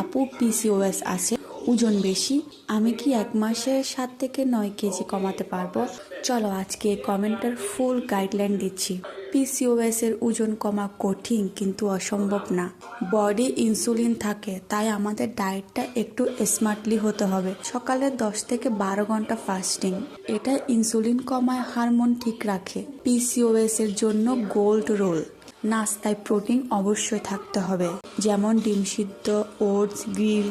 আপু পিসিওএস আছে, ওজন বেশি, আমি কি এক মাসে সাত থেকে নয় কেজি কমাতে পারব? চলো আজকে কমেন্টের ফুল গাইডলাইন দিচ্ছি। পিসিওএস এর ওজন কমা কঠিন কিন্তু অসম্ভব না। বডি ইনসুলিন থাকে, তাই আমাদের ডায়েটটা একটু স্মার্টলি হতে হবে। সকালে দশ থেকে বারো ঘণ্টা ফাস্টিং, এটা ইনসুলিন কমায় হারমোন ঠিক রাখে। পিসিওএস এর জন্য গোল্ড রোল। নাস্তায় প্রোটিন অবশ্যই থাকতে হবে। যেমন ডিম সিদ্ধ, ওটস, গ্রিল,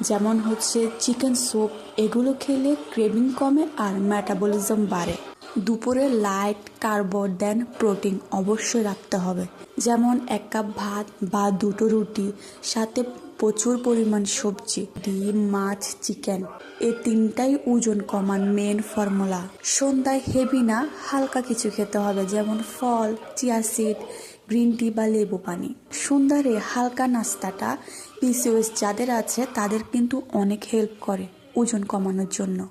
যেমন হচ্ছে চিকেন স্যুপ, এগুলো খেলে ক্রেভিং কমে আর মেটাবলিজম বাড়ে। দুপুরে লাইট কার্বো দেন প্রোটিন অবশ্যই রাখতে হবে। যেমন এক কাপ ভাত বা দুটো রুটি, সাথে প্রচুর পরিমাণ সবজি, ডিম, মাছ, চিকেন। এই তিনটাই ওজন কমান মেন ফর্মুলা সন্ধ্যায় হেভি না, হালকা কিছু খেতে হবে, যেমন ফল, চিয়া সিড গ্রিন টি বা লেবু পানি। সন্ধ্যারে হালকা নাস্তাটা পিসিওএস যাদের আছে তাদের কিন্তু অনেক হেল্প করে ওজন কমানোর জন্য।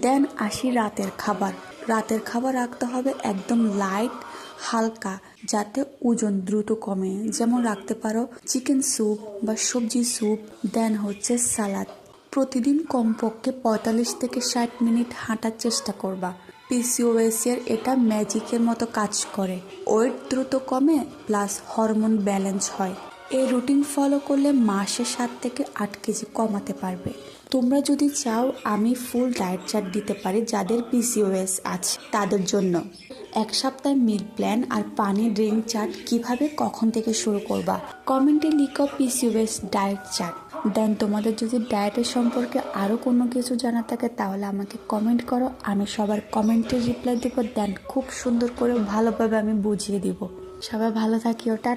দেন আসি রাতের খাবার। রাতের খাবার রাখতে হবে একদম লাইট হালকা, যাতে ওজন দ্রুত কমে। যেমন রাখতে পারো চিকেন স্যুপ বা সবজি স্যুপ দেন হচ্ছে সালাদ প্রতিদিন কমপক্ষে পঁয়তাল্লিশ থেকে ষাট মিনিট হাঁটার চেষ্টা করবা। পিসিওএস এর এটা ম্যাজিকের মতো কাজ করে। ওয়েট দ্রুত কমে প্লাস হরমোন ব্যালেন্স হয়। এই রুটিন ফলো করলে মাসে সাত থেকে আট কেজি কমাতে পারবে। তোমরা যদি চাও আমি ফুল ডায়েট চার্ট দিতে পারি যাদের পিসিওএস আছে তাদের জন্য। এক সপ্তাহে মিল প্ল্যান আর পানি ড্রিঙ্ক চার্ট কীভাবে কখন থেকে শুরু করবা? কমেন্টে লিখো পিসিওএস ডায়েট চার্ট। দেন তোমাদের যদি ডায়েটের সম্পর্কে আরও কোনো কিছু জানা থাকে তাহলে আমাকে কমেন্ট করো, আমি সবার কমেন্টে রিপ্লাই দেবো। দেন খুব সুন্দর করে ভালোভাবে আমি বুঝিয়ে দিব। সবাই ভালো থাকি ওটা